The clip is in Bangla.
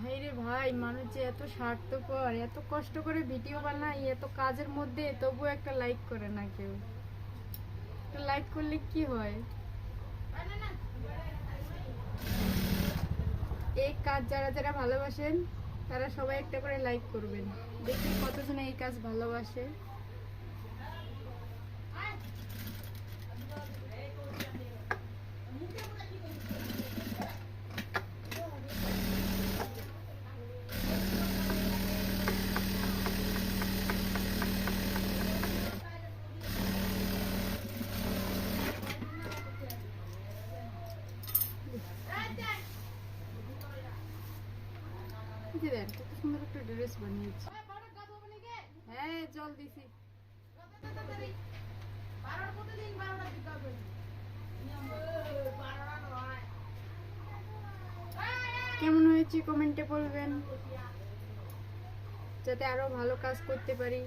ভাই রে ভাই, মানুষ যে এত স্বার্থপর, এত কষ্ট করে ভিডিও বানাই এত কাজের মধ্যে, তবু একটা লাইক করে না কেউ। লাইক করলে কি হয়? এই কাজ যারা যারা ভালোবাসেন, তারা সবাই একটা করে লাইক করবেন। দেখি কতজনে এই কাজ ভালোবাসে এই যে দেখ কত সুন্দর একটা ড্রেস বানিয়েছি হ্যাঁ জল দিছি কেমন হয়েছে কমেন্টে বলবেন যাতে আরও ভালো কাজ করতে পারি